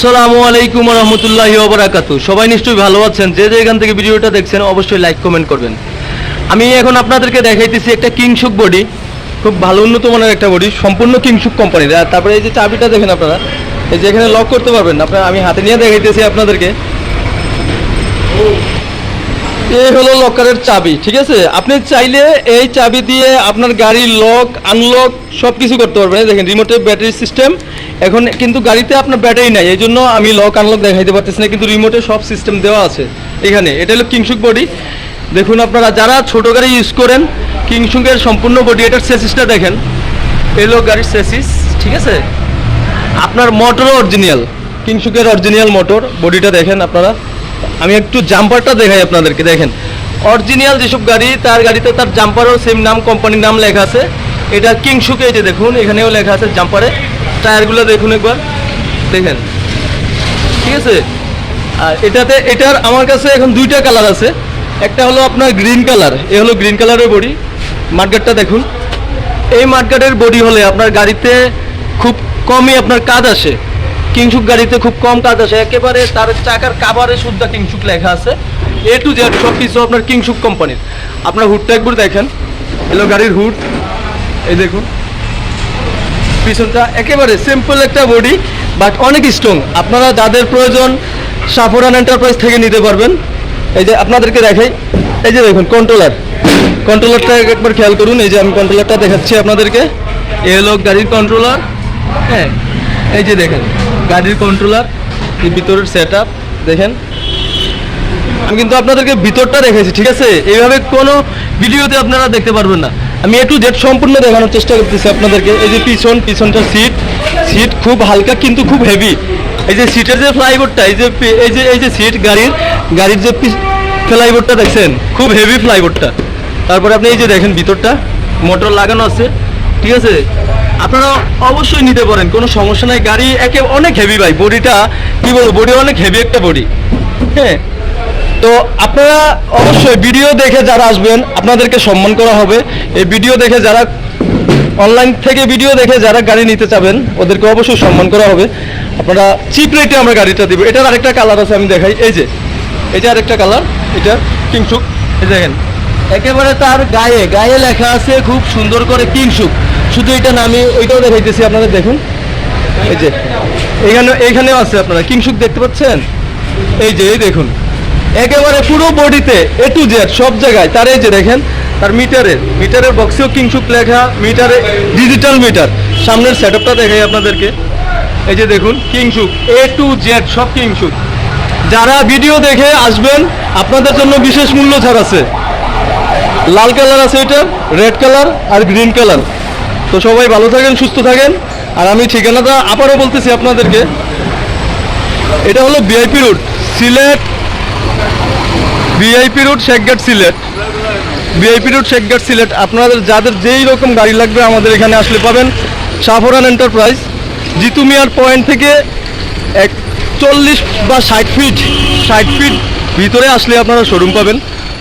আসসালামু আলাইকুম রহমতুল্লাহ ওবরাকাতু সবাই নিশ্চয়ই ভালো আছেন। যে যে এখান থেকে ভিডিওটা দেখছেন, অবশ্যই লাইক কমেন্ট করবেন। আমি এখন আপনাদেরকে দেখাইতেছি একটা কিংসুক বডি খুব ভালো উন্নত মানের একটা বডি সম্পূর্ণ কিংসুক কোম্পানির আর তারপরে এই যে চাবিটা দেখেন আপনারা, এই যে এখানে লক করতে পারবেন। আপনারা, আমি হাতে নিয়ে দেখাইতেছি আপনাদেরকে। এই হলো লকারের চাবি, ঠিক আছে? আপনি চাইলে এই চাবি দিয়ে আপনার গাড়ির লক আনলক সব কিছু করতে পারবেন। দেখেন রিমোটের ব্যাটারি সিস্টেম এখন কিন্তু গাড়িতে আপনার ব্যাটারি নাই, এই জন্য আমি লক আনলক দেখাইতে পারতেছি না, কিন্তু রিমোটে সব সিস্টেম দেওয়া আছে। এখানে, এটা হলো কিংসুক বডি দেখুন আপনারা, যারা ছোট গাড়ি ইউজ করেন কিংসুকের সম্পূর্ণ বডি এটার সেসিসটা দেখেন। এলো গাড়ির সেসিস ঠিক আছে? আপনার মোটরও অরিজিনাল কিংসুকের অরিজিনাল মোটর বডিটা দেখেন আপনারা। আমি একটু জাম্পারটা দেখাই আপনাদেরকে, দেখেন। অরিজিনাল যেসব গাড়ি, তার গাড়িতে তার জাম্পারও সেম নাম কোম্পানির নাম লেখা আছে। এটা কিংসুকে এই যে দেখুন, এখানেও লেখা আছে জাম্পারে টায়ারগুলো দেখুন একবার। দেখেন। ঠিক আছে? আর এটাতে, এটার আমার কাছে এখন দুইটা কালার আছে। একটা হলো আপনার গ্রিন কালার এ হলো গ্রিন কালারের বডি মার্কেটটা দেখুন। এই মার্কেটের বডি হলে আপনার গাড়িতে খুব কমই আপনার কাজ আসে। কিংসুক গাড়িতে খুব কম কাজ আসে একেবারে তার চাকার কাভারে শুদ্ধ কিংসুক লেখা আছে। এ টু জেড সব কিছু আপনার কিংসুক কোম্পানির আপনার হুডটা একবার দেখেন। এলো গাড়ির হুড এই দেখুন। পিছনটা একেবারে সিম্পল একটা বডি বাট অনেক স্ট্রং আপনারা যাদের প্রয়োজন সাফরান এন্টারপ্রাইজ থেকে নিতে পারবেন। এই যে আপনাদেরকে দেখাই। এই যে দেখুন কন্ট্রোলার কন্ট্রোলারটা একবার খেয়াল করুন। এই যে আমি কন্ট্রোলারটা দেখাচ্ছি আপনাদেরকে। এ হলো গাড়ির কন্ট্রোলার হ্যাঁ। এই যে দেখেন। গাড়ির কন্ট্রোলার ভিতরের সেট দেখেন। আমি কিন্তু আপনাদেরকে ভিতরটা দেখেছি ঠিক আছে? এইভাবে কোনো ভিডিওতে আপনারা দেখতে পারবেন না। আমি একটু জেড সম্পূর্ণ দেখানোর চেষ্টা করতেছি আপনাদেরকে। এই যে পিছন, পিছনটা সিট সিট খুব হালকা, কিন্তু খুব হেভি এই যে সিটের যে ফ্লাইবোর্ডটা এই যে এই যে এই যে সিট গাড়ির গাড়ির যে ফ্লাইবোর্ডটা দেখছেন? খুব হেভি ফ্লাইবোর্ডটা তারপরে আপনি এই যে দেখেন ভিতরটা। মোটর লাগানো আছে। ঠিক আছে? আপনারা অবশ্যই নিতে পারেন, কোনো সমস্যা নাই। গাড়ি একে অনেক হেভি ভাই, বডিটা, কি বলব, বডি অনেক হেভি একটা বডি। হ্যাঁ? তো আপনারা অবশ্যই ভিডিও দেখে যারা আসবেন, আপনাদেরকে সম্মান করা হবে। এই ভিডিও দেখে যারা অনলাইন থেকে ভিডিও দেখে যারা গাড়ি নিতে চাবেন, ওদেরকে অবশ্যই সম্মান করা হবে। আপনারা চিপ রেটে আমরা গাড়িটা দিব। এটার আরেকটা কালার আছে, আমি দেখাই। এই যে, এটা আরেকটা কালার এটা কিংসুক, এই দেখেন। একেবারে তার গায়ে গায়ে লেখা আছে খুব সুন্দর করে কিংসুক শুধু এটা না, আমি ওইটাও দেখাইতেছি, আপনারা দেখুন। এই যে, এখানে এইখানেও আছে আপনারা কিংসুক দেখতে পাচ্ছেন? এই যে, এই দেখুন। একেবারে পুরো বডিতে এ টু জেড সব জায়গায়, তার এই যে দেখেন, তার মিটারের মিটারের বক্সেও কিংসুক লেখা, মিটারে ডিজিটাল মিটার সামনের সেট আপটা দেখাই আপনাদেরকে। এই যে দেখুন কিংসুক এ টু জেড সব কিংসুক যারা ভিডিও দেখে আসবেন, আপনাদের জন্য বিশেষ মূল্য ছাড় আছে। লাল কালার আছে এটা, রেড কালার আর গ্রিন কালার। তো সবাই ভালো থাকেন, সুস্থ থাকেন। আর আমি ঠিকানাটা আবারও বলতেছি আপনাদেরকে। এটা হলো VIP road, Sylhet, VIP road, Shekhghat, Sylhet. VIP road, Shekhghat, Sylhet. আপনাদের যাদের যেই রকম গাড়ি লাগবে আমাদের এখানে আসলে পাবেন সাফরান এন্টারপ্রাইজ। জিতু মিয়ার পয়েন্ট থেকে এক চল্লিশ বা ষাট ফিট ষাট ফিট ভিতরে আসলে আপনারা শোরুম পাবেন।